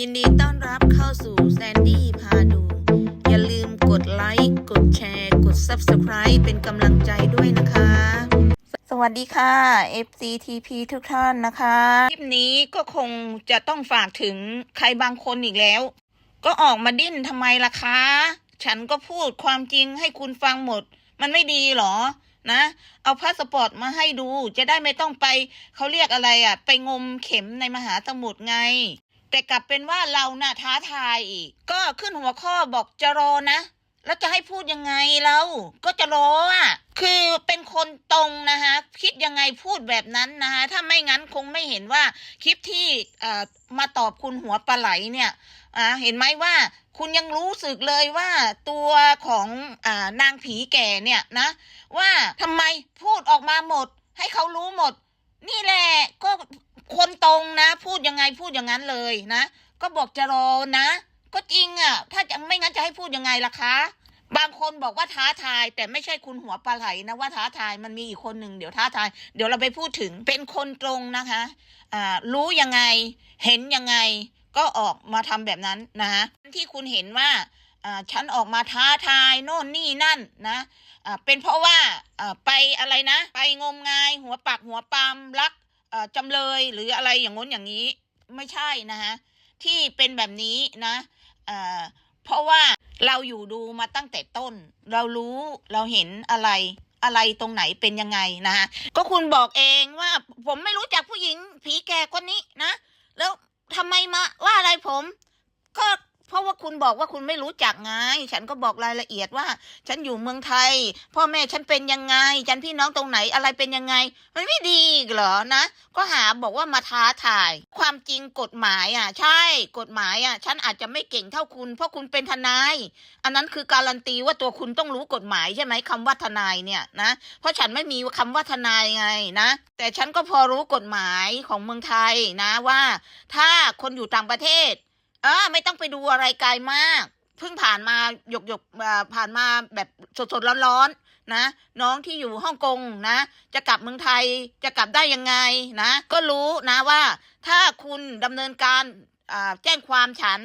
ยินดีต้อนรับเข้าสู่แซนดี้พาดู อย่าลืมกดไลค์ กดแชร์ กด Subscribe เป็นกำลังใจด้วยนะคะ สวัสดีค่ะ FCTP ทุกท่านนะคะ คลิปนี้ก็คงจะต้องฝากถึงใครบางคนอีกแล้ว ก็ออกมาดิ้นทำไมล่ะคะ ฉันก็พูดความจริงให้คุณฟังหมด มันไม่ดีหรอนะ เอาพาสปอร์ตมาให้ดู จะได้ไม่ต้องไปเขาเรียกอะไรอะ่ะ ไปงมเข็มในมหาสมุทรไง แต่กลับเป็นว่าเราน่ะท้าทายอีก ก็ขึ้นหัวข้อบอกจะรอนะแล้วจะให้พูดยังไงเราก็จะรออะ คือเป็นคนตรงนะคะคิดยังไงพูดแบบนั้นนะคะถ้าไม่งั้นคงไม่เห็นว่าคลิปที่เอ่อมาตอบคุณหัวปลาไหลเนี่ยอ่าเห็นไหมว่าคุณยังรู้สึกเลยว่าตัวของอ่านางผีแก่เนี่ยนะ ว่าทำไมพูดออกมาหมด ให้เขารู้หมด นี่แหละก็ คนตรงนะ พูดยังไงพูดอย่างนั้นเลยนะ ก็บอกจะรอนะ ก็จริงอะ่ะ ถ้าจะไม่งั้นจะให้พูดยังไงล่ะคะ บางคนบอกว่าท้าทาย แต่ไม่ใช่คุณหัวปลาไหลนะว่าท้าทายมันมีอีกคนหนึ่งเดี๋ยวท้าทาย เดี๋ยวเราไปพูดถึงเป็นคนตรงนะคะอ่ารู้ยังไง เห็นยังไง ก็ออกมาทำแบบนั้นนะะที่คุณเห็นว่าอ่าฉันออกมาท้าทายโน่นนี่นั่นนะอ่าเป็นเพราะว่าอ่าไปอะไรนะ ไปงมงายหัวปักหัวปามรัก จำเลยหรืออะไรอย่างง้นอย่างนี้ไม่ใช่นะฮะที่เป็นแบบนี้นะเพราะว่าเราอยู่ดูมาตั้งแต่ต้น เรารู้เราเห็นอะไรอะไรตรงไหนเป็นยังไงนะฮะก็คุณบอกเองว่าผมไม่รู้จักผู้หญิงผีแก่คนนี้นะ แล้วทำไมมาว่าอะไรผม ก็ ราะว่าคุณบอกว่าคุณไม่รู้จักไง ฉันก็บอกรายละเอียดว่า ฉันอยู่เมืองไทย พ่อแม่ฉันเป็นยังไง ฉันพี่น้องตรงไหนอะไรเป็นยังไง มันไม่ดีเหรอนะ ก็หาบอกว่ามาท้าทาย ความจริงกฎหมายอะ ใช่ กฎหมายอะ ฉันอาจจะไม่เก่งเท่าคุณ เพราะคุณเป็นทนาย อันนั้นคือการันตีว่าตัวคุณต้องรู้กฎหมายใช่ไหมคำว่าทนายเนี่ยนะ เพราะฉันไม่มีคำว่าทนายไงนะ แต่ฉันก็พอรู้กฎหมายของเมืองไทยนะว่า ถ้าคนอยู่ต่างประเทศ เออไม่ต้องไปดูอะไรไกลมาก เพิ่งผ่านมาหยกหยกผ่านมาแบบสดๆร้อนๆนะ น้องที่อยู่ฮ่องกงนะ จะกลับเมืองไทยจะกลับได้ยังไงนะ ก็รู้นะว่า ถ้าคุณดำเนินการแจ้งความฉัน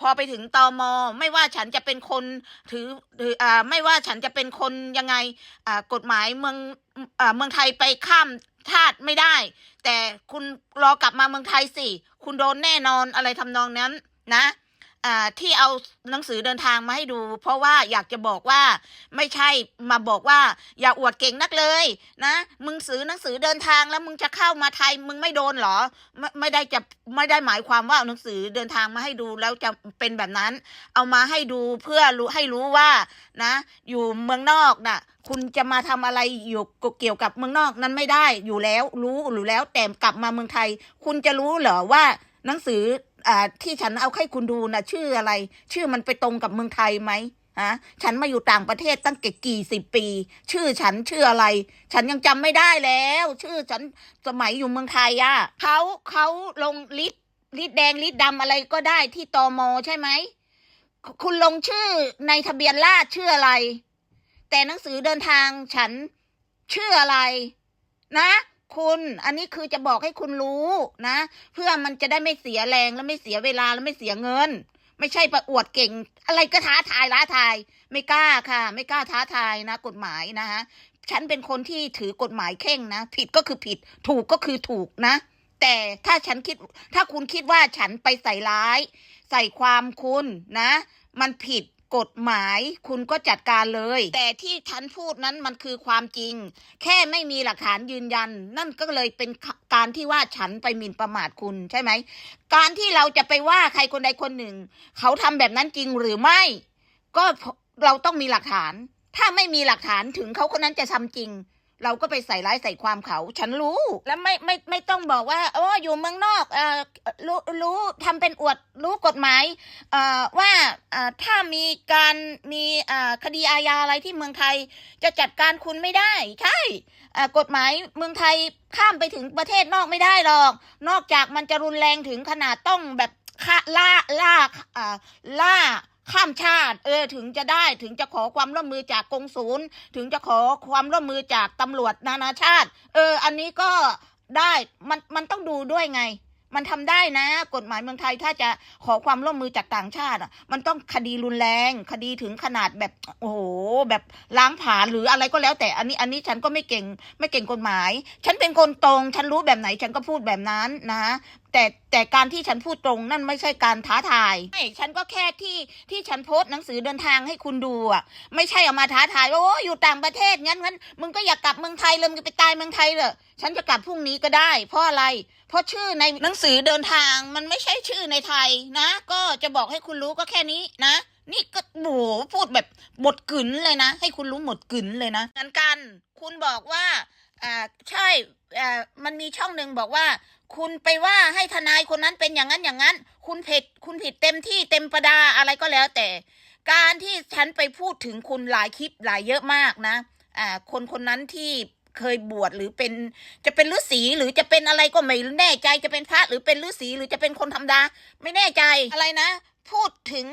พอไปถึงตอมไม่ว่าฉันจะเป็นคนถือถืออไม่ว่าฉันจะเป็นคนยังไงกฎหมายเมืองเมืองไทยไปข้ามชาติไม่ได้ แต่คุณรอกลับมาเมืองไทยสิ คุณโดนแน่นอนอะไรทำนองนั้น นะที่เอาหนังสือเดินทางมาให้ดู เพราะว่าอยากจะบอกว่าไม่ใช่มาบอกว่า อย่าอวดเก่งนักเลยนะ มึงซื้อหนังสือเดินทางแล้วมึงจะเข้ามาไทยมึงไม่โดนเหรอไม่ไม่ได้จะไม่ได้หมายความว่าเอาหนังสือเดินทางมาให้ดูแล้วจะเป็นแบบนั้น เอามาให้ดูเพื่อรู้ให้รู้ว่านะ อยู่เมืองนอกน่ะ คุณจะมาทำอะไรอยู่เกี่ยวกับเมืองนอกนั้นไม่ได้อยู่แล้วรู้อยู่แล้วแต่กลับมาเมืองไทย คุณจะรู้เหรอว่าหนังสือ ที่ฉันเอาให้คุณดูนะชื่ออะไร ชื่อมันไปตรงกับเมืองไทยไหมฮะฉันมาอยู่ต่างประเทศตั้งกี่กี่สิบปี ชื่อฉันชื่ออะไร ฉันยังจำไม่ได้แล้ว ชื่อฉันสมัยอยู่เมืองไทยอะ่ะเขาเขาลงลิสลิสแดงลิสดำอะไรก็ได้ที่ตอมใช่ไหมคุณลงชื่อในทะเบียนราษชื่ออะไร แต่หนังสือเดินทางฉันชื่ออะไร นะ คุณ อันนี้คือจะบอกให้คุณรู้นะ เพื่อมันจะได้ไม่เสียแรงและไม่เสียเวลาและไม่เสียเงิน ไม่ใช่ประอวดเก่ง อะไรก็ท้าทายล้าทาย ไม่กล้าค่ะ ไม่กล้าท้าทายนะ กฎหมายนะฮะฉันเป็นคนที่ถือกฎหมายเข่งนะ ผิดก็คือผิด ถูกก็คือถูกนะ แต่ถ้าฉันคิด ถ้าคุณคิดว่าฉันไปใส่ร้าย ใส่ความคุณนะ มันผิด กฎหมายคุณก็จัดการเลย แต่ที่ฉันพูดนั้นมันคือความจริง แค่ไม่มีหลักฐานยืนยัน นั่นก็เลยเป็นการที่ว่าฉันไปหมิ่นประมาทคุณใช่ไหม การที่เราจะไปว่าใครคนใดคนหนึ่ง เขาทำแบบนั้นจริงหรือไม่ ก็เราต้องมีหลักฐาน ถ้าไม่มีหลักฐานถึงเขาคนนั้นจะทำจริง เราก็ไปใส่ร้ายใส่ความเขา ฉันรู้แล้วไม่ไม่ไม่ต้องบอกว่าโอ้อยู่เมืองนอกเอ่อรู้รู้ทำเป็นอวดรู้กฎหมายเอ่อว่าเอ่อถ้ามีการมีเอ่าคดีอาญาอะไรที่เมืองไทย จะจัดการคุณไม่ได้ใช่เอ่ากฎหมายเมืองไทยข้ามไปถึงประเทศนอกไม่ได้หรอก นอกจากมันจะรุนแรงถึงขนาดต้องแบบฆ่าล่าล่าอ่าล่า ข้ามชาติ เออถึงจะได้ถึงจะขอความร่วมมือจากกงศูนย์ ถึงจะขอความร่วมมือจากตำรวจนานาชาติ เออ อันนี้ก็ได้มันมันต้องดูด้วยไง มันทำได้นะ กฎหมายเมืองไทยถ้าจะขอความร่วมมือจากต่างชาติอะ มันต้องคดีรุนแรง คดีถึงขนาดแบบโอ้โหแบบล้างผลาญหรืออะไรก็แล้วแต่อันนี้อันนี้ฉันก็ไม่เก่งไม่เก่งกฎหมาย ฉันเป็นคนตรง ฉันรู้แบบไหนฉันก็พูดแบบนั้นนะ แต่แต่การที่ฉันพูดตรงนั่นไม่ใช่การท้าทายไม่ฉันก็แค่ที่ที่ฉันโพสต์หนังสือเดินทางให้คุณดูอะ ไม่ใช่เอามาท้าทายว่าโอ้อยู่ต่างประเทศงั้นงั้นมึงก็อยากกลับเมืองไทยเลยมึงจะไปตายเมืองไทยเหรอฉันจะกลับพรุ่งนี้ก็ได้ เพราะอะไร เพราะชื่อในหนังสือเดินทางมันไม่ใช่ชื่อในไทยนะ ก็จะบอกให้คุณรู้ก็แค่นี้นะนี่ก็โหพูดแบบหมดกลืนเลยนะ ให้คุณรู้หมดกลืนเลยนะเหมือนกัน คุณบอกว่า อ่าใช่อ่ามันมีช่องหนึ่งบอกว่า คุณไปว่าให้ทนายคนนั้นเป็นอย่างนั้นอย่างนั้น คุณผิดคุณผิดเต็มที่เต็มประดาอะไรก็แล้วแต่ การที่ฉันไปพูดถึงคุณหลายคลิปหลายเยอะมากนะอ่าคนคนนั้นที่เคยบวชหรือเป็นจะเป็นฤาษีหรือจะเป็นอะไรก็ไม่แน่ใจจะเป็นพระหรือเป็นฤาษีหรือจะเป็นคนธรรมดา ไม่แน่ใจอะไรนะ พูดถึง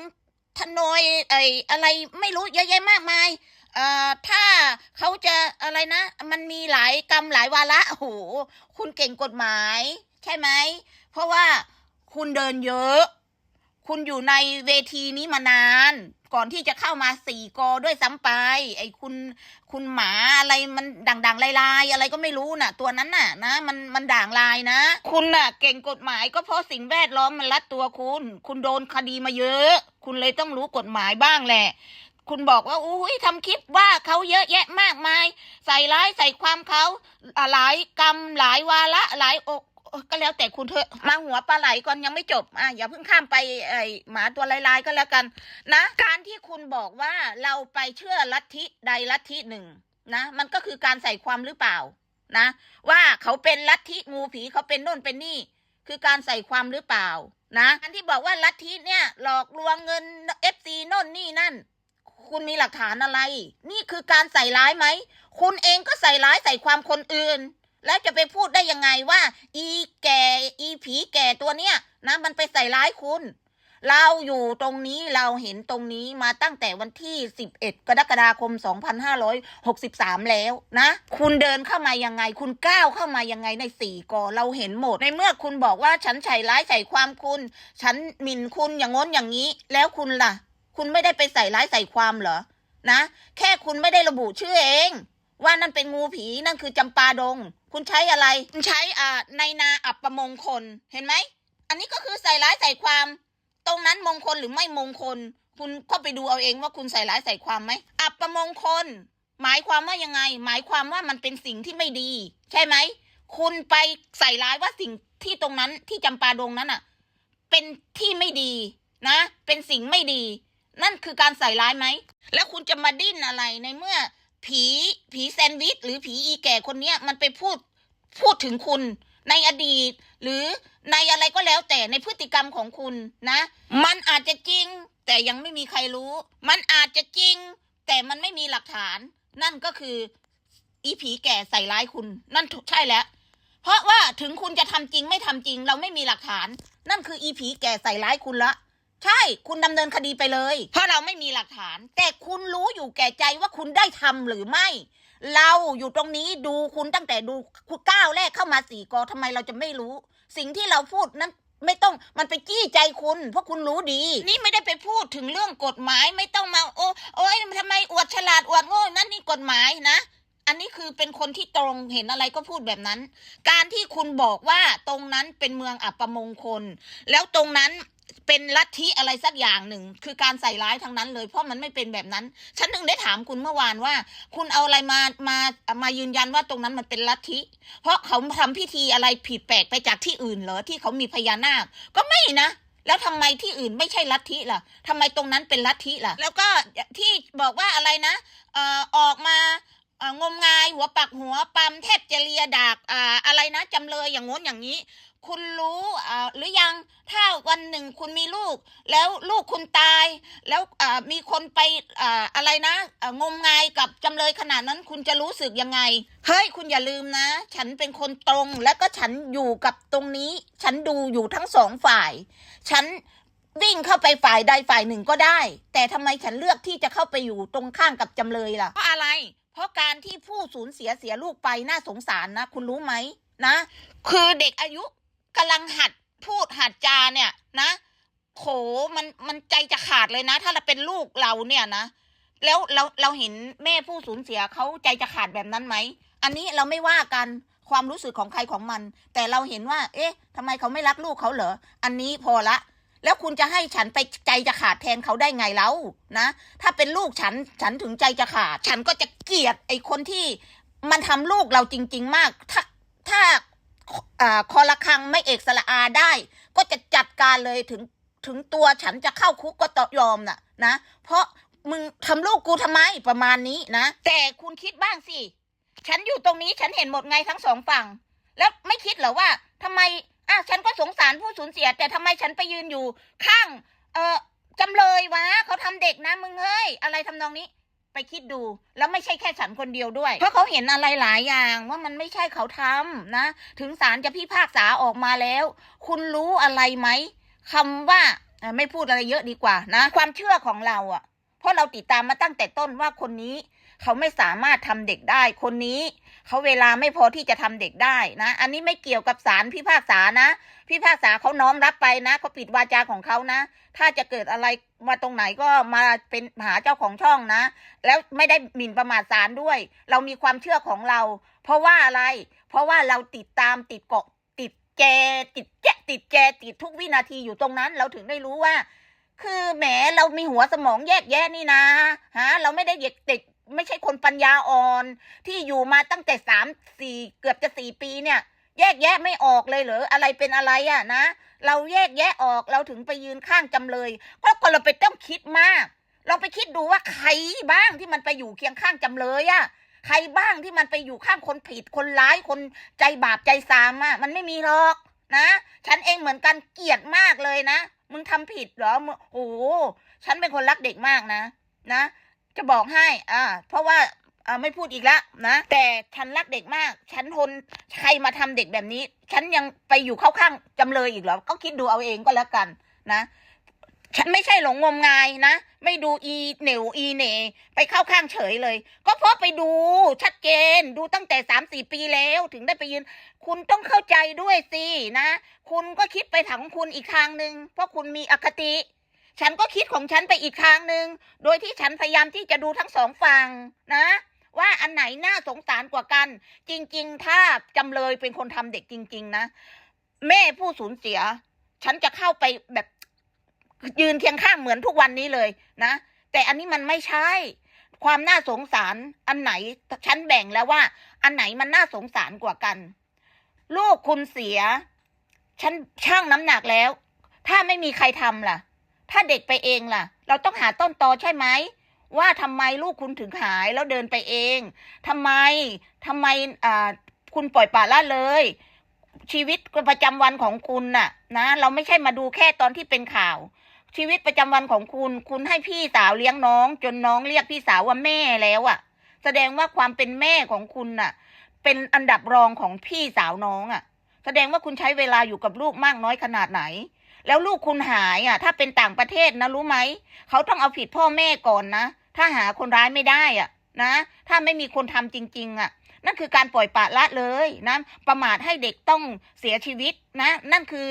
ทนอยไอ้อะไรไม่รู้เยอะแยะมากมาย เอ่อถ้าเขาจะอะไรนะ มันมีหลายกรรมหลายวาระโอ้โหคุณเก่งกฎหมาย ใช่ไหม เพราะว่าคุณเดินเยอะ คุณอยู่ในเวทีนี้มานาน ก่อนที่จะเข้ามาสี่กอด้วยซ้ำไป ไอ้คุณคุณหมาอะไรมันด่างๆลายๆอะไรก็ไม่รู้น่ะ ตัวนั้นน่ะ นะมันมันด่างลายนะ คุณน่ะ เก่งกฎหมายก็เพราะสิ่งแวดล้อมมันรัดตัวคุณ คุณโดนคดีมาเยอะ คุณเลยต้องรู้กฎหมายบ้างแหละ คุณบอกว่าอุ้ยทำคลิปว่าเขาเยอะแยะมากมาย ใส่ร้ายใส่ความเขาหลายกรรมหลายวาระหลายอกก็แล้วแต่คุณเถอะมาหัวปลาไหลก่อนยังไม่จบอะอย่าเพิ่งข้ามไปไอหมาตัวลายๆก็แล้วกันนะ การที่คุณบอกว่าเราไปเชื่อลัทธิใดลัทธิหนึ่งนะมันก็คือการใส่ความหรือเปล่านะ ว่าเขาเป็นลัทธิงูผีเขาเป็นโน่นเป็นนี่ คือการใส่ความหรือเปล่านะการที่บอกว่าลัทธิเนี่ยหลอกลวงเงินเอฟซีโน่นนี่นั่น คุณมีหลักฐานอะไร นี่คือการใส่ร้ายไหม คุณเองก็ใส่ร้ายใส่ความคนอื่น แล้วจะไปพูดได้ยังไงว่า อีแก่ อีผีแก่ตัวเนี้ยนะมันไปใส่ร้ายคุณ เราอยู่ตรงนี้เราเห็นตรงนี้มาตั้งแต่วันที่ 11 กรกฎาคม 2563 แล้วนะ คุณเดินเข้ามายังไง คุณก้าวเข้ามายังไงในสี่กอเราเห็นหมด ในเมื่อคุณบอกว่าฉันใส่ร้ายใส่ความคุณ ฉันหมิ่นคุณอย่างง้นอย่างนี้ แล้วคุณล่ะ คุณไม่ได้ไปใส่ร้ายใส่ความเหรอ นะ แค่คุณไม่ได้ระบุชื่อเอง ว่านั่นเป็นงูผีนั่นคือจำปาดง คุณใช้อะไร คุณใช้อ่าในนาอับประมงคล เห็นไหม อันนี้ก็คือใส่ร้ายใส่ความ ตรงนั้นมงคลหรือไม่มงคล คุณก็ไปดูเอาเองว่าคุณใส่ร้ายใส่ความไหม อับประมงคล หมายความว่ายังไง หมายความว่ามันเป็นสิ่งที่ไม่ดี ใช่ไหม คุณไปใส่ร้ายว่าสิ่งที่ตรงนั้นที่จำปาดงนั้นอะ เป็นที่ไม่ดีนะ เป็นสิ่งไม่ดี นั่นคือการใส่ร้ายไหม แล้วคุณจะมาดิ้นอะไรในเมื่อผีผีแซนด์วิชหรือผีอีแก่คนเนี้ยมันไปพูดพูดถึงคุณในอดีต หรือในอะไรก็แล้วแต่ในพฤติกรรมของคุณนะ มันอาจจะจริง แต่ยังไม่มีใครรู้ มันอาจจะจริง แต่มันไม่มีหลักฐาน นั่นก็คือ อีผีแก่ใส่ร้ายคุณ นั่นถูกใช่แล้ว เพราะว่าถึงคุณจะทำจริงไม่ทำจริง เราไม่มีหลักฐาน นั่นคืออีผีแก่ใส่ร้ายคุณละ ใช่คุณดำเนินคดีไปเลย เพราะเราไม่มีหลักฐาน แต่คุณรู้อยู่แก่ใจว่าคุณได้ทำหรือไม่ เราอยู่ตรงนี้ดูคุณตั้งแต่ดูคุณก้าวแรกเข้ามาสี่กอทำไมเราจะไม่รู้ สิ่งที่เราพูดนั้นไม่ต้องมันไปจี้ใจคุณ เพราะคุณรู้ดี นี่ไม่ได้ไปพูดถึงเรื่องกฎหมายไม่ต้องมาโอ้โอ้ยทำไมอวดฉลาดอวดโง่นั่นนี่กฎหมายนะ อันนี้คือเป็นคนที่ตรงเห็นอะไรก็พูดแบบนั้น การที่คุณบอกว่าตรงนั้นเป็นเมืองอัปมงคล แล้วตรงนั้น เป็นลัทธิอะไรสักอย่างหนึ่ง คือการใส่ร้ายทั้งนั้นเลย เพราะมันไม่เป็นแบบนั้น ฉันถึงได้ถามคุณเมื่อวานว่า คุณเอาอะไรมามามายืนยันว่าตรงนั้นมันเป็นลัทธิ เพราะเขาทำพิธีอะไรผิดแปลกไปจากที่อื่นเหรอที่เขามีพญานาค ก็ไม่นะแล้วทำไมที่อื่นไม่ใช่ลัทธิล่ะทำไมตรงนั้นเป็นลัทธิล่ะ แล้วก็ที่บอกว่าอะไรนะเอ่อออกมาเอ่องมงายหัวปักหัวปั๊มแทบจะเลียดากอ่าอะไรนะจำเลยอย่างง้นอย่างนี้ คุณรู้อ่าหรือยังถ้าวันหนึ่งคุณมีลูก แล้วลูกคุณตาย แล้วอ่ามีคนไปอ่าอะไรนะอ่างมงายกับจำเลยขนาดนั้นคุณจะรู้สึกยังไงเฮ้ยคุณอย่าลืมนะ ฉันเป็นคนตรงแล้วก็ฉันอยู่กับตรงนี้ ฉันดูอยู่ทั้งสองฝ่าย ฉันวิ่งเข้าไปฝ่ายใดฝ่ายหนึ่งก็ได้ แต่ทำไมฉันเลือกที่จะเข้าไปอยู่ตรงข้างกับจำเลยล่ะเพราะอะไร เพราะการที่ผู้สูญเสียเสียลูกไปน่าสงสารนะ คุณรู้ไหมนะ คือเด็กอายุ กำลังหัดพูดหัดจาเนี่ยนะโขมันมันใจจะขาดเลยนะ ถ้าเราเป็นลูกเราเนี่ยนะแล้วเราเราเห็นแม่ผู้สูญเสียเขาใจจะขาดแบบนั้นไหมอันนี้เราไม่ว่ากันความรู้สึกของใครของมัน แต่เราเห็นว่า เอ๊ะทำไมเขาไม่รักลูกเขาเหรออันนี้พอละ แล้วคุณจะให้ฉันไปใจจะขาดแทนเขาได้ไงแล้วนะ ถ้าเป็นลูกฉันฉันถึงใจจะขาด ฉันก็จะเกลียดไอ้คนที่มันทำลูกเราจริง ๆ มาก ถ้าถ้า คอละครังไม่เอกสระอาได้ ก็จะจัดการเลยถึงถึงตัวฉันจะเข้าคุกก็ตอยอมน่ะนะ เพราะมึงทำลูกกูทำไมประมาณนี้นะ แต่คุณคิดบ้างสิ ฉันอยู่ตรงนี้ฉันเห็นหมดไงทั้งสองฝั่ง แล้วไม่คิดเหรอว่าทำไมอะฉันก็สงสารผู้สูญเสีย แต่ทำไมฉันไปยืนอยู่ข้าง เออจำเลยวะเขาทำเด็กนะมึงเฮ้ยอะไรทำนองนี้ ไปคิดดูแล้วไม่ใช่แค่ฉันคนเดียวด้วย เพราะเขาเห็นอะไรหลายอย่างว่ามันไม่ใช่เขาทำนะ ถึงศาลจะพิพากษาออกมาแล้ว คุณรู้อะไรไหมคำว่าเอ่อไม่พูดอะไรเยอะดีกว่านะ ความเชื่อของเราอะ่ะ เพราะเราติดตามมาตั้งแต่ต้นว่าคนนี้ เขาไม่สามารถทำเด็กได้คนนี้ เขาเวลาไม่พอที่จะทำเด็กได้นะ อันนี้ไม่เกี่ยวกับศาลพิพากษานะ พิพากษาเขาน้อมรับไปนะเขาปิดวาจาของเขานะ ถ้าจะเกิดอะไรมาตรงไหนก็มาเป็นหาเจ้าของช่องนะ แล้วไม่ได้หมิ่นประมาทศาลด้วย เรามีความเชื่อของเรา เพราะว่าอะไร เพราะว่าเราติดตามติดเกาะติดแจติดแจติดแจติดทุกวินาทีอยู่ตรงนั้น เราถึงได้รู้ว่าคือแหมเรามีหัวสมองแยกแยะนี่นะฮะเราไม่ได้เด็กเด็ก ไม่ใช่คนปัญญาอ่อน ที่อยู่มาตั้งแต่สามสี่เกือบจะสี่ปีเนี่ย แยกแยะไม่ออกเลยเหรออะไรเป็นอะไรอะนะ เราแยกแยะออกเราถึงไปยืนข้างจำเลยก็ก็เราไปต้องคิดมากลองไปคิดดูว่าใครบ้างที่มันไปอยู่เคียงข้างจำเลยอะใครบ้างที่มันไปอยู่ข้างคนผิดคนร้ายคนใจบาปใจซามอะมันไม่มีหรอกนะ ฉันเองเหมือนกันเกลียดมากเลยนะ มึงทำผิดเหรอโอ้โหฉันเป็นคนรักเด็กมากนะ นะ จะบอกให้ อ่า เพราะว่าอ่าไม่พูดอีกแล้วนะ แต่ฉันรักเด็กมาก ฉันทนใครมาทำเด็กแบบนี้ ฉันยังไปอยู่เข้าข้างจำเลยอีกเหรอ ก็คิดดูเอาเองก็แล้วกันนะ ฉันไม่ใช่หลงงมงายนะ ไม่ดูอีเหนวอีเหนไปเข้าข้างเฉยเลย ก็เพราะไปดูชัดเจนดูตั้งแต่สามสี่ปีแล้วถึงได้ไปยืน คุณต้องเข้าใจด้วยสินะ คุณก็คิดไปถังคุณอีกทางหนึ่งเพราะคุณมีอคติ ฉันก็คิดของฉันไปอีกทางหนึ่งโดยที่ฉันพยายามที่จะดูทั้งสองฝั่งนะ ว่าอันไหนน่าสงสารกว่ากัน จริง ๆ ถ้าจำเลยเป็นคนทำเด็กจริง ๆ นะ แม่ผู้สูญเสีย ฉันจะเข้าไปแบบยืนเคียงข้างเหมือนทุกวันนี้เลยนะ แต่อันนี้มันไม่ใช่ ความน่าสงสารอันไหนฉันแบ่งแล้วว่า อันไหนมันน่าสงสารกว่ากัน ลูกคุณเสีย ฉันช่างน้ำหนักแล้ว ถ้าไม่มีใครทำล่ะ ถ้าเด็กไปเองล่ะ เราต้องหาต้นตอใช่ไหมว่าทำไมลูกคุณถึงหายแล้วเดินไปเองทำไมทำไมอ่าคุณปล่อยปละละเลย ชีวิตประจำวันของคุณน่ะ นะ เราไม่ใช่มาดูแค่ตอนที่เป็นข่าว ชีวิตประจำวันของคุณ คุณให้พี่สาวเลี้ยงน้อง จนน้องเรียกพี่สาวว่าแม่แล้วอะ่ะ แสดงว่าความเป็นแม่ของคุณน่ะ เป็นอันดับรองของพี่สาวน้องอะ่ะ แสดงว่าคุณใช้เวลาอยู่กับลูกมากน้อยขนาดไหน แล้วลูกคุณหายอะ ถ้าเป็นต่างประเทศนะรู้ไหมเขาต้องเอาผิดพ่อแม่ก่อนนะ ถ้าหาคนร้ายไม่ได้อะนะ ถ้าไม่มีคนทำจริง ๆ อะ นั่นคือการปล่อยปละละเลยนะประมาทให้เด็กต้องเสียชีวิตนะ นั่นคือ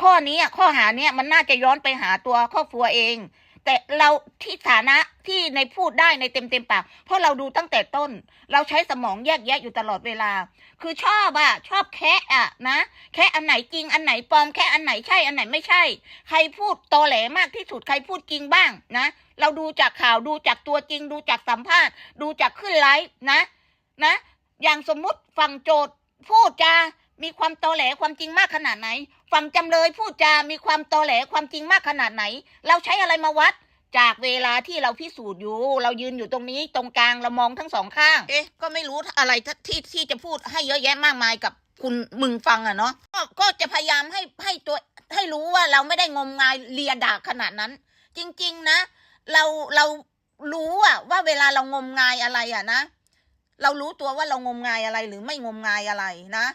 ข้อนี้ข้อหาเนี้ยมันน่าจะย้อนไปหาตัวครอบครัวเอง แต่เราที่ฐานะที่ในพูดได้ในเต็มเต็มปาก เพราะเราดูตั้งแต่ต้น เราใช้สมองแยกแยะอยู่ตลอดเวลา คือชอบอะชอบแคะอะนะ แค่อันไหนจริงอันไหนปลอมแค่อันไหนใช่อันไหนไม่ใช่ ใครพูดตอแหลมากที่สุดใครพูดจริงบ้างนะ เราดูจากข่าวดูจากตัวจริง ดูจากสัมภาษณ์ ดูจากขึ้นไลฟ์นะนะ อย่างสมมุติฝั่งโจทย์พูดจามีความตอแหลความจริงมากขนาดไหน ฝั่งจำเลยพูดจามีความตอแหลความจริงมากขนาดไหน เราใช้อะไรมาวัด จากเวลาที่เราพิสูจน์อยู่ เรายืนอยู่ตรงนี้ตรงกลางเรามองทั้งสองข้าง เอ๊ะ ก็ไม่รู้อะไรที่ที่จะพูดให้เยอะแยะมากมายกับคุณมึงฟังอะเนาะก็ก็จะพยายามให้ให้ตัวให้รู้ว่าเราไม่ได้งมงายเลียดากขนาดนั้น จริง ๆ นะ เราเรารู้อะว่าเวลาเรางมงายอะไรอะนะ เรารู้ตัวว่าเรางมงายอะไรหรือไม่งมงายอะไรนะ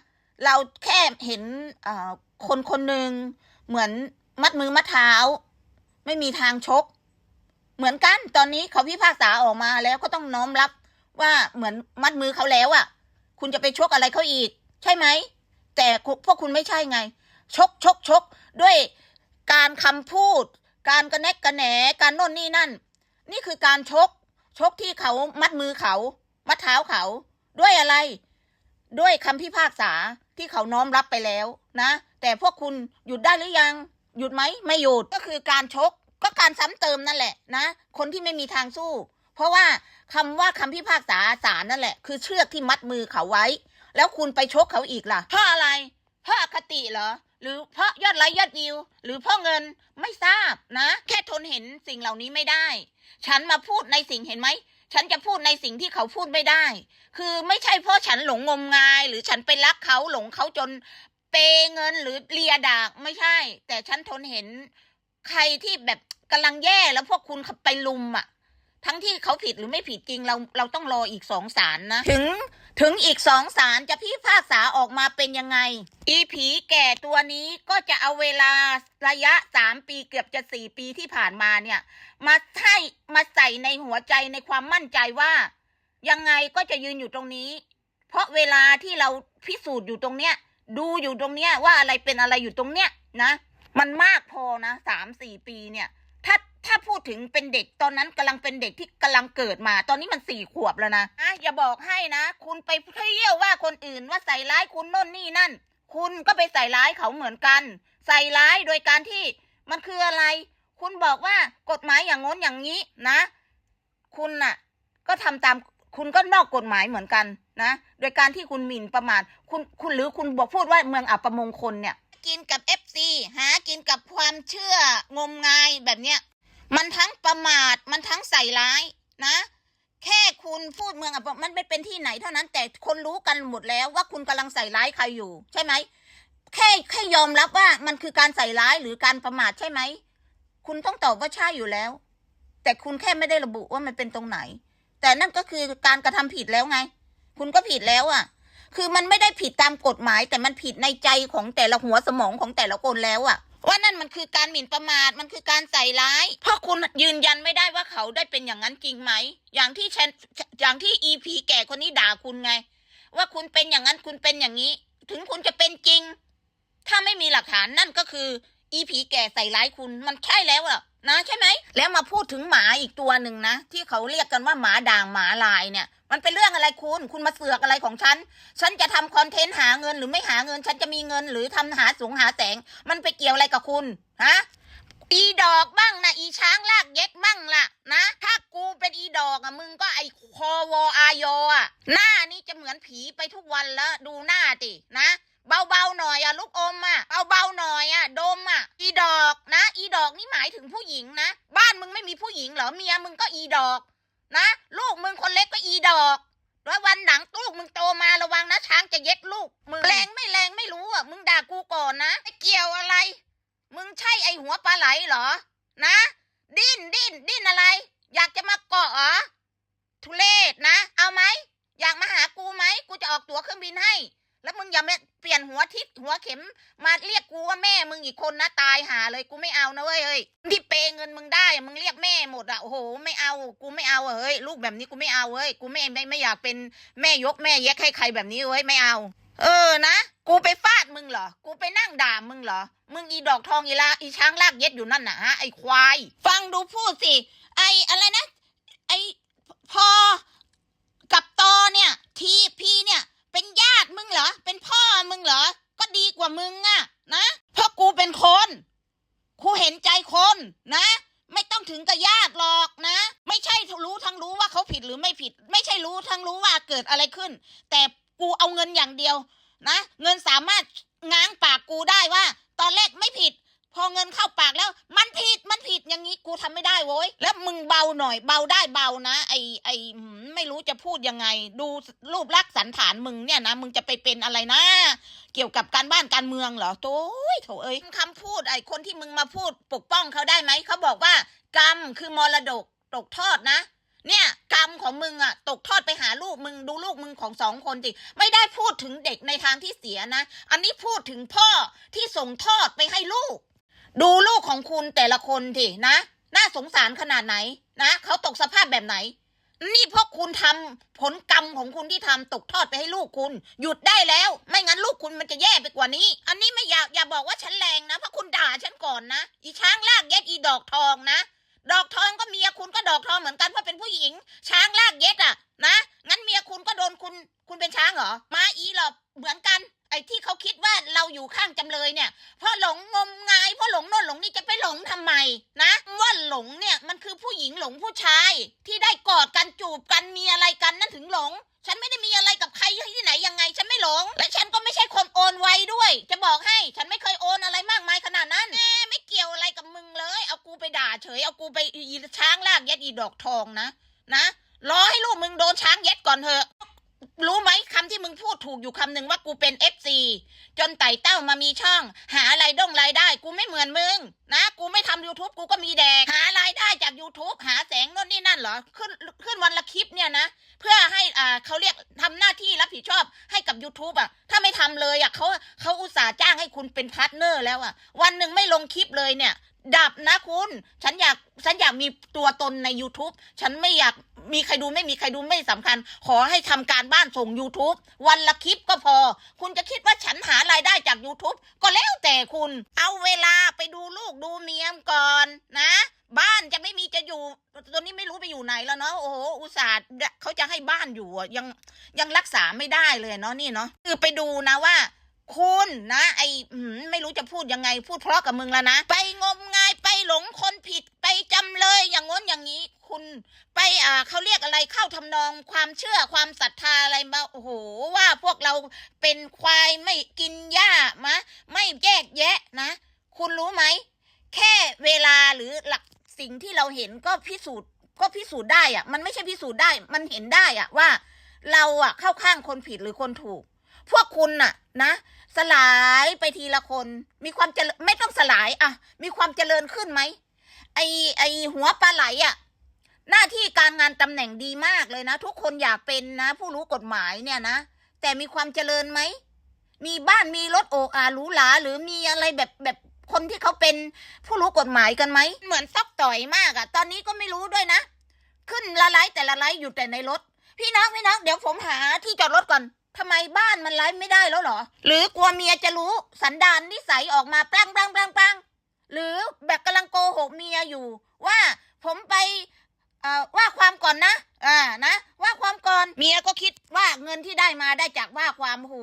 เราแค่เห็นคนคนหนึ่งเหมือนมัดมือมัดเท้า ไม่มีทางชก เหมือนกันตอนนี้เขาพิพากษาออกมาแล้วก็ต้องน้อมรับว่าเหมือนมัดมือเขาแล้วอะ่ะ คุณจะไปชกอะไรเขาอีก ใช่ไหม แต่พวกคุณไม่ใช่ไง ชกชกชกด้วยการคำพูด การกระแนกกระแหนการโน่นนี่นั่น นี่คือการชก ชกที่เขามัดมือเขา มัดเท้าเขา ด้วยอะไร ด้วยคำพิพากษาที่เขาน้อมรับไปแล้วนะ แต่พวกคุณหยุดได้หรือยัง หยุดไหมไม่หยุดก็คือการชกก็การซ้ำเติมนั่นแหละนะ คนที่ไม่มีทางสู้ เพราะว่าคำว่าคำพิพากษาศาลนั่นแหละ คือเชือกที่มัดมือเขาไว้ แล้วคุณไปชกเขาอีกล่ะเพราะอะไรเพราะอคติเหรอหรือเพราะยอดไลค์ยอดวิว หรือเพราะเงินไม่ทราบนะ แค่ทนเห็นสิ่งเหล่านี้ไม่ได้ ฉันมาพูดในสิ่งเห็นไหม ฉันจะพูดในสิ่งที่เขาพูดไม่ได้ คือไม่ใช่เพราะฉันหลงงมงาย หรือฉันไปรักเขาหลงเขาจนเปย์เงินหรือเลียดากไม่ใช่ แต่ฉันทนเห็นใครที่แบบกำลังแย่แล้วพวกคุณไปลุมอะ ทั้งที่เขาผิดหรือไม่ผิดจริงเราเราต้องรออีกสองศาลนะ ถึงถึงอีกสองศาลจะพิพากษาออกมาเป็นยังไง อีผีแก่ตัวนี้ก็จะเอาเวลาระยะสามปีเกือบจะสี่ปีที่ผ่านมาเนี่ย มาให้มาใส่ในหัวใจในความมั่นใจว่า ยังไงก็จะยืนอยู่ตรงนี้ เพราะเวลาที่เราพิสูจน์อยู่ตรงเนี้ย ดูอยู่ตรงเนี้ยว่าอะไรเป็นอะไรอยู่ตรงเนี้ยนะ มันมากพอนะสามสี่ปีเนี่ย ถ้าพูดถึงเป็นเด็กตอนนั้นกำลังเป็นเด็กที่กำลังเกิดมา ตอนนี้มันสี่ขวบแล้วนะนะอย่าบอกให้นะ คุณไปเที่ยวว่าคนอื่นว่าใส่ร้ายคุณน่นนี่นั่น คุณก็ไปใส่ร้ายเขาเหมือนกัน ใส่ร้ายโดยการที่มันคืออะไร คุณบอกว่ากฎหมายอย่างง้นอย่างนี้นะ คุณน่ะ ก็ทำตามคุณก็นอกกฎหมายเหมือนกันนะ โดยการที่คุณหมิ่นประมาทคุณคุณหรือคุณบอกพูดว่าเมืองอัปมงคลเนี่ย กินกับเอฟซีหากินกับความเชื่องมงายแบบเนี้ย มันทั้งประมาทมันทั้งใส่ร้ายนะ แค่คุณพูดเมืองอัปมันไม่เป็นที่ไหนเท่านั้น แต่คนรู้กันหมดแล้วว่าคุณกำลังใส่ร้ายใครอยู่ ใช่ไหมแค่แค่ยอมรับว่ามันคือการใส่ร้ายหรือการประมาทใช่ไหมคุณต้องตอบว่าใช่อยู่แล้ว แต่คุณแค่ไม่ได้ระบุว่ามันเป็นตรงไหน แต่นั่นก็คือการกระทำผิดแล้วไง คุณก็ผิดแล้วอะ คือมันไม่ได้ผิดตามกฎหมาย แต่มันผิดในใจของแต่ละหัวสมองของแต่ละคนแล้วอะ ว่านั่นมันคือการหมิ่นประมาทมันคือการใส่ร้าย เพราะคุณยืนยันไม่ได้ว่าเขาได้เป็นอย่างนั้นจริงไหม อย่างที่ฉันอย่างที่อีพีแก่คนนี้ด่าคุณไง ว่าคุณเป็นอย่างนั้นคุณเป็นอย่างนี้ ถึงคุณจะเป็นจริง ถ้าไม่มีหลักฐานนั่นก็คือ อีผีแก่ใส่ร้ายคุณมันใช่แล้วอะ นะใช่ไหม แล้วมาพูดถึงหมาอีกตัวหนึ่งนะ ที่เขาเรียกกันว่าหมาด่างหมาลายเนี่ย มันเป็นเรื่องอะไรคุณ คุณมาเสือกอะไรของฉัน ฉันจะทำคอนเทนต์หาเงินหรือไม่หาเงิน ฉันจะมีเงินหรือทำหาสูงหาแสง มันไปเกี่ยวอะไรกับคุณฮะอีดอกบ้างนะอีช้างลากเย็ดบ้างล่ะ นะ ถ้ากูเป็นอีดอกอะมึงก็ไอคอวออายออะหน้านี่จะเหมือนผีไปทุกวันแล้ว ดูหน้าตินะ เบาๆหน่อยอะลูกอมอะเบาๆหน่อยอะดมอะอีดอกนะ อีดอกนี่หมายถึงผู้หญิงนะ บ้านมึงไม่มีผู้หญิงเหรอเมียมึงก็อีดอก นะ ลูกมึงคนเล็กก็อีดอกแล้ววันหลังลูกมึงโตมาระวังนะช้างจะเย็ดลูกมึงแรงไม่แรงไม่รู้อะมึงด่ากูก่อนนะไม่เกี่ยวอะไร มึงใช่ไอหัวปลาไหลเหรอ นะ ดิ้นดิ้นดิ้นอะไร อยากจะมาเกาะเหรอทุเลศนะ เอาไหมอยากมาหากูไหมกูจะออกตั๋วเครื่องบินให้ แล้วมึงอย่ามา เปลี่ยนหัวทิศหัวเข็มมาเรียกกูว่าแม่มึงอีกคนนะตายหาเลยกูไม่เอานะเว้ยเฮ้ยที่เปย์เงินมึงได้มึงเรียกแม่หมดอะโอ้โหไม่เอากูไม่เอาเฮ้ยลูกแบบนี้กูไม่เอาเว้ยกูไม่ไม่ไม่อยากเป็นแม่ยกแม่แยกให้ใครแบบนี้เว้ยไม่เอา เออนะกูไปฟาดมึงเหรอ กูไปนั่งด่ามึงเหรอ มึงอีดอกทองอีลาอีช้างลากเย็ดอยู่นั่นนะฮะไอควาย ฟังดูพูดสิ ไออะไรนะ ไอพอกับตอเนี่ย ทีพี มึงอะนะเพราะกูเป็นคนกูเห็นใจคนนะ ไม่ต้องถึงกับญาติหรอกนะ ไม่ใช่รู้ทั้งรู้ว่าเขาผิดหรือไม่ผิด ไม่ใช่รู้ทั้งรู้ว่าเกิดอะไรขึ้น แต่กูเอาเงินอย่างเดียวนะ เงินสามารถง้างปากกูได้ว่า ตอนแรกไม่ผิด พอเงินเข้าปากแล้ว มันผิดมันผิดอย่างนี้กูทำไม่ได้โว้ยแล้วมึงเบาหน่อย เบาได้เบานะ ไอไอหืมไม่รู้จะพูดยังไง ดูรูปลักษณ์สันฐานมึงเนี่ยนะมึงจะไปเป็นอะไรนะ เกี่ยวกับการบ้านการเมืองเหรอโต้ยโถเอ้ยคำพูดไอคนที่มึงมาพูดปกป้องเขาได้ไหมเขาบอกว่ากรรมคือมรดกตกทอดนะ เนี่ยกรรมของมึงอะตกทอดไปหาลูกมึงดูลูกมึงของสองคนสิไม่ได้พูดถึงเด็กในทางที่เสียนะ อันนี้พูดถึงพ่อที่ส่งทอดไปให้ลูก ดูลูกของคุณแต่ละคนสินะ น่าสงสารขนาดไหนนะเขาตกสภาพแบบไหน นี่เพราะคุณทำผลกรรมของคุณที่ทำตกทอดไปให้ลูกคุณ หยุดได้แล้ว ไม่งั้นลูกคุณมันจะแย่ไปกว่านี้ อันนี้ไม่อยากอย่าบอกว่าฉันแรงนะเพราะคุณด่าฉันก่อนนะอีช้างลากเย็ดอีดอกทองนะดอกทองก็เมียคุณก็ดอกทองเหมือนกันเพราะเป็นผู้หญิง ช้างลากเย็ดอะ นะงั้นเมียคุณก็โดนคุณคุณเป็นช้างเหรอมาอีหรอบเหมือนกัน ไอ้ที่เขาคิดว่าเราอยู่ข้างจำเลยเนี่ยเพราะหลงงมงายเพราะหลงโน่นหลงนี่จะไปหลงทำไมนะว่าหลงเนี่ยมันคือผู้หญิงหลงผู้ชาย ที่ได้กอดกันจูบกันมีอะไรกันนั่นถึงหลง ฉันไม่ได้มีอะไรกับใครที่ไหนยังไง ฉันไม่หลง และฉันก็ไม่ใช่คนโอนไวด้วย จะบอกให้ฉันไม่เคยโอนอะไรมากมายขนาดนั้นแหมไม่เกี่ยวอะไรกับมึงเลย เอากูไปด่าเฉยเอากูไปอีช้างลากยัดอีดอกทองนะนะรอให้ลูกมึงโดนช้างยัดก่อนเถอะรู้ไหม ที่มึงพูดถูกอยู่คำหนึ่งว่ากูเป็นเอฟซีจนไต่เต้ามามีช่อง หารายด้งรายได้ กูไม่เหมือนมึง นะ กูไม่ทำ YouTube กูก็มีแดก หารายได้จาก YouTube หาแสงน่นนี่นั่นเหรอ ขึ้นขึ้นวันละคลิปเนี่ยนะ เพื่อให้อ่าเขาเรียกทำหน้าที่รับผิดชอบให้กับ YouTube อะ ถ้าไม่ทำเลยอะเขาเขาอุตส่าห์จ้างให้คุณเป็นพาร์ทเนอร์แล้วอะ วันหนึ่งไม่ลงคลิปเลยเนี่ยดับนะคุณ ฉันอยาก ฉันอยากมีตัวตนใน YouTube ฉันไม่อยากมีใครดูไม่มีใครดูไม่สำคัญ ขอให้ทำการบ้านส่ง YouTube วันละคลิปก็พอ คุณจะคิดว่าฉันหารายได้จาก YouTube ก็แล้วแต่คุณ เอาเวลาไปดูลูกดูเมียมก่อนนะ บ้านจะไม่มีจะอยู่ตอนนี้ไม่รู้ไปอยู่ไหนแล้วเนาะโอ้โหอุตส่าห์เขาจะให้บ้านอยู่ยังยังรักษาไม่ได้เลยเนาะนี่เนาะคือไปดูนะว่า คุณนะไอไม่รู้จะพูดยังไงพูดเพราะกับมึงแล้วนะ ไปงมงายไปหลงคนผิดไปจำเลยอย่างง้นอย่างนี้ คุณไปอ่าเขาเรียกอะไรเข้าทำนองความเชื่อความศรัทธาอะไรมาโอ้โหว่าพวกเราเป็นควายไม่กินหญ้ามะไม่แยกแยะนะ คุณรู้ไหม แค่เวลาหรือหลักสิ่งที่เราเห็นก็พิสูจน์ก็พิสูจน์ได้อะมันไม่ใช่พิสูจน์ได้มันเห็นได้อะว่า เราอะเข้าข้างคนผิดหรือคนถูก พวกคุณน่ะ นะ สลายไปทีละคน มีความเจริญไม่ต้องสลายอะมีความเจริญขึ้นไหมไอไอหัวปลาไหลอะหน้าที่การงานตำแหน่งดีมากเลยนะ ทุกคนอยากเป็นนะ ผู้รู้กฎหมายเนี่ยนะ แต่มีความเจริญไหม มีบ้านมีรถโออาหรูหราหรือมีอะไรแบบแบบคนที่เขาเป็นผู้รู้กฎหมายกันไหม เหมือนซอกต่อยมากอะตอนนี้ก็ไม่รู้ด้วยนะ ขึ้นละไลฟ์แต่ละไลฟ์อยู่แต่ในรถ พี่น้องพี่น้องเดี๋ยวผมหาที่จอดรถก่อน ทำไมบ้านมันไลฟ์ไม่ได้แล้วเหรอ หรือกลัวเมียจะรู้สันดานนิสัยออกมาปลังปลังปลังปลังหรือแบบกำลังโกหกเมียอยู่ ว่าผมไป เอ่อว่าความก่อนนะอ่านะว่าความก่อนเมียก็คิดว่าเงินที่ได้มาได้จากว่าความโห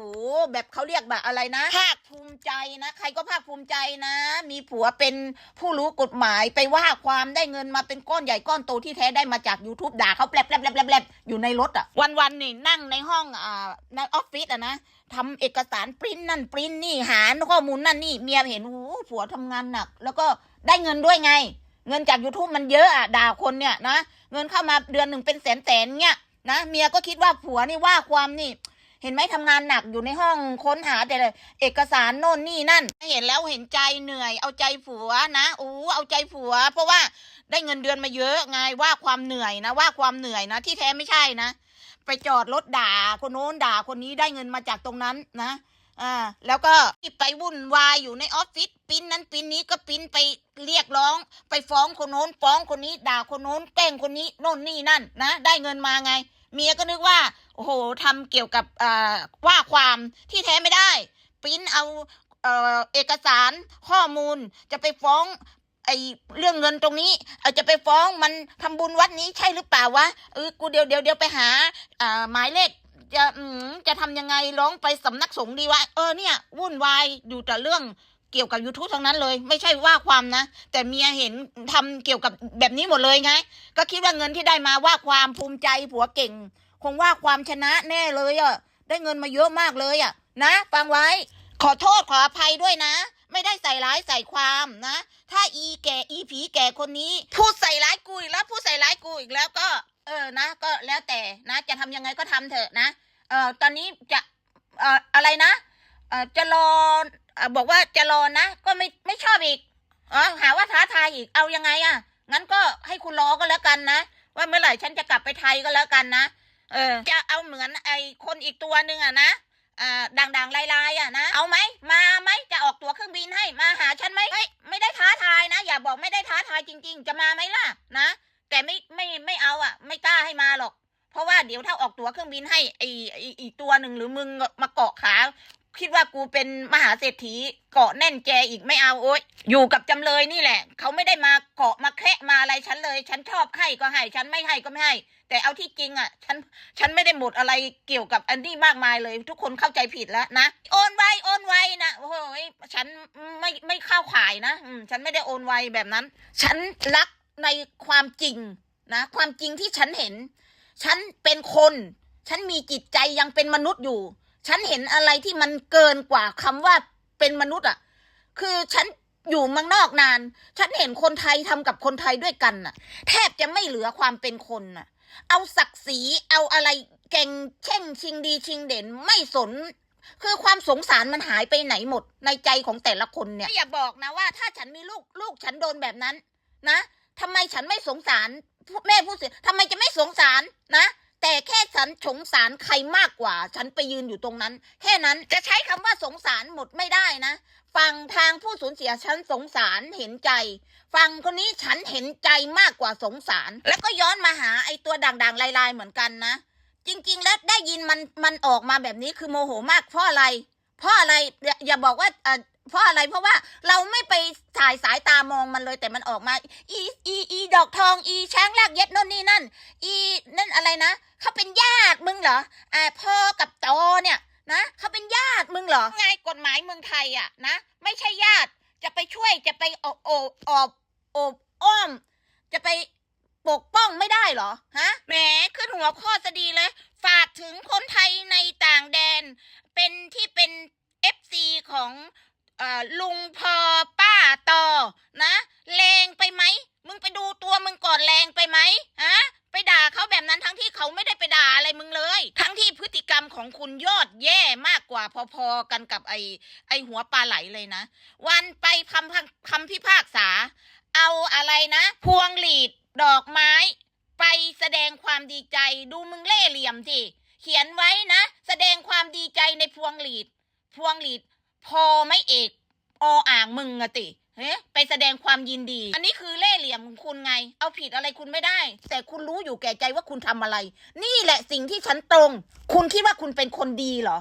แบบเขาเรียกแบบอะไรนะภาคภูมิใจนะใครก็ภาคภูมิใจนะ มีผัวเป็นผู้รู้กฎหมายไปว่าความได้เงินมาเป็นก้อนใหญ่ก้อนโตที่แท้ได้มาจาก YouTube ด่าเขาแปลบแปลบแปลบแปลบบอยู่ในรถอะวันๆนี่นั่งในห้องอ่าในออฟฟิศอะนะทำเอกสารปริ้นนั่นปริ้นนี่หาข้อมูลนั่นนี่เมียเห็นโอ้โหผัวทำงานหนัก แล้วก็ได้เงินด้วยไง เงินจาก YouTube มันเยอะอะด่าคนเนี่ยนะเงินเข้ามาเดือนหนึ่งเป็นแสนแสนเนี่ยนะเมียก็คิดว่าผัวนี่ว่าความนี่ เห็นไหมทำงานหนักอยู่ในห้องค้นหาแต่เอกสารโน่นนี่นั่นเห็นแล้วเห็นใจเหนื่อย เอาใจผัวนะโอ้เอาใจผัว เพราะว่าได้เงินเดือนมาเยอะไงว่าความเหนื่อยนะ ว่าความเหนื่อยนะ ที่แท้ไม่ใช่นะ ไปจอดรถด่าคนโน้นด่าคนนี้ได้เงินมาจากตรงนั้นนะ อ่าแล้วก็ไปวุ่นวายอยู่ในออฟฟิศปิ้นนั้นปิ้นนี้ก็ปิ้นไปเรียกร้อง ไปฟ้องคนโน้นฟ้องคนนี้ ด่าคนโน้นแกล้งคนนี้โน่นนี่นั่นนะได้เงินมาไง เมียก็นึกว่าโอ้โหทำเกี่ยวกับอ่าว่าความที่แท้ไม่ได้ ปิ้นเอาเอกสารข้อมูลจะไปฟ้องไอเรื่องเงินตรงนี้เอาจะไปฟ้องมันทำบุญวัดนี้ใช่หรือเปล่าวะเออกูเดี๋ยวเดี๋ยวเดี๋ยวไปหาอ่าหมายเลข จะอืมจะทำยังไงร้องไปสำนักสงฆ์ดีวะเออเนี่ย วุ่นวายอยู่แต่เรื่องเกี่ยวกับ YouTube ทั้งนั้นเลย ไม่ใช่ว่าความนะ แต่เมียเห็นทำเกี่ยวกับแบบนี้หมดเลยไง ก็คิดว่าเงินที่ได้มาว่าความภูมิใจผัวเก่ง คงว่าความชนะแน่เลยอะ่ะได้เงินมาเยอะมากเลยอะ่ะ นะฟังไว้ ขอโทษขออภัยด้วยนะ ไม่ได้ใส่ร้ายใส่ความนะ ถ้าอีแก่อีผีแก่คนนี้ พูดใส่ร้ายกูอีกแล้วพูดใส่ร้ายกูอีกแล้วก็ เออนะ ก็แล้วแต่นะ จะทำยังไงก็ทำเถอะนะเออตอนนี้จะเอ่ออะไรนะเออจะรอบอกว่าจะรอนะ ก็ไม่ไม่ชอบอีกอ๋อหาว่าท้าทายอีกเอายังไงอะ่ะงั้นก็ให้คุณรอก็แล้วกันนะว่าเมื่อไหร่ฉันจะกลับไปไทยก็แล้วกันนะเออ จะเอาเหมือนไอ้คนอีกตัวหนึ่งอะนะอ่าด่างๆลายๆอะนะเอาไหมมาไหมจะออกตั๋วเครื่องบินให้มาหาฉันไหมเฮ้ยไม่ได้ท้าทายนะ อย่าบอกไม่ได้ท้าทายจริง ๆ จะมาไหมล่ะนะ แต่ไม่ไม่ไม่เอาอะ ไม่กล้าให้มาหรอก เพราะว่าเดี๋ยวถ้าออกตั๋วเครื่องบินให้ไอไอ้อีกตัวหนึ่งหรือมึงมาเกาะขาคิดว่ากูเป็นมหาเศรษฐีเกาะแน่นแจอีกไม่เอาโอ๊ยอยู่กับจำเลยนี่แหละ เขาไม่ได้มาเกาะมาแคะมาอะไรฉันเลย ฉันชอบให้ก็ให้ ฉันไม่ให้ก็ไม่ให้ แต่เอาที่จริงอะ ฉันฉันไม่ได้หมดอะไรเกี่ยวกับอันนี้มากมายเลย ทุกคนเข้าใจผิดแล้วนะโอนไวโอนไวนะโอ้โหฉันไม่ไม่เข้าข่ายนะฉันไม่ได้โอนไวแบบนั้น ฉันรัก ในความจริงนะความจริงที่ฉันเห็น ฉันเป็นคน ฉันมีจิตใจยังเป็นมนุษย์อยู่ ฉันเห็นอะไรที่มันเกินกว่าคำว่าเป็นมนุษย์อะ คือฉันอยู่มืองนอกนาน ฉันเห็นคนไทยทำกับคนไทยด้วยกันน่ะ แทบจะไม่เหลือความเป็นคนน่ะ เอาศักดิ์ศรีเอาอะไรเก่งเช่งชิงดีชิงเด่นไม่สน คือความสงสารมันหายไปไหนหมดในใจของแต่ละคนเนี่ยอย่าบอกนะว่า ถ้าฉันมีลูกลูกฉันโดนแบบนั้น นะ ทำไมฉันไม่สงสารแม่ผู้เสียทำไมจะไม่สงสารนะ แต่แค่ฉันสงสารใครมากกว่า ฉันไปยืนอยู่ตรงนั้น แค่นั้นจะใช้คำว่าสงสารหมดไม่ได้นะฟังทางผู้สูญเสียฉันสงสารเห็นใจฟังคนนี้ฉันเห็นใจมากกว่าสงสาร แล้วก็ย้อนมาหาไอ้ตัวด่างๆลายๆเหมือนกันนะจริง ๆ แล้วได้ยินมันมันออกมาแบบนี้คือโมโหมากเพราะอะไร เพราะอะไรอย่าอย่าบอกว่า เพราะอะไรเพราะว่าเราไม่ไปถ่ายสายตามองมันเลยแต่มันออกมา อีอีอีดอกทองอีช้างลากเย็ดโน่นนี่นั่น อีนั่นอะไรนะเขาเป็นญาติมึงเหรออ่าพ่อกับโตเนี่ยนะเขาเป็นญาติมึงเหรอไงกฎหมายเมืองไทยอะนะ ไม่ใช่ญาติจะไปช่วยจะไปโอบโอบโอบโอบอ้อม จะไปปกป้องไม่ได้เหรอฮะแหมขึ้นหัวข้อซะดีเลย ฝากถึงคนไทยในต่างแดน เป็นที่เป็นเอฟซีของ เอ่อลุงพอป้าต่อนะแรงไปไหมมึงไปดูตัวมึงก่อนแรงไปไหมฮะไปด่าเขาแบบนั้นทั้งที่เขาไม่ได้ไปด่าอะไรมึงเลย ทั้งที่พฤติกรรมของคุณยอดแย่มากกว่าพอๆกันกับไอไอหัวปลาไหลเลยนะ วันไปคำคำพิพากษา เอาอะไรนะ พวงหลีดดอกไม้ ไปแสดงความดีใจดูมึงเล่ห์เหลี่ยมที่เขียนไว้นะ แสดงความดีใจในพวงหลีด พวงหลีด พอไม่เอกออ่างมึงอะติเฮ้ไปแสดงความยินดี อันนี้คือเล่เหลี่ยมของคุณไง เอาผิดอะไรคุณไม่ได้ แต่คุณรู้อยู่แก่ใจว่าคุณทำอะไร นี่แหละสิ่งที่ฉันตรง คุณคิดว่าคุณเป็นคนดีเหรอ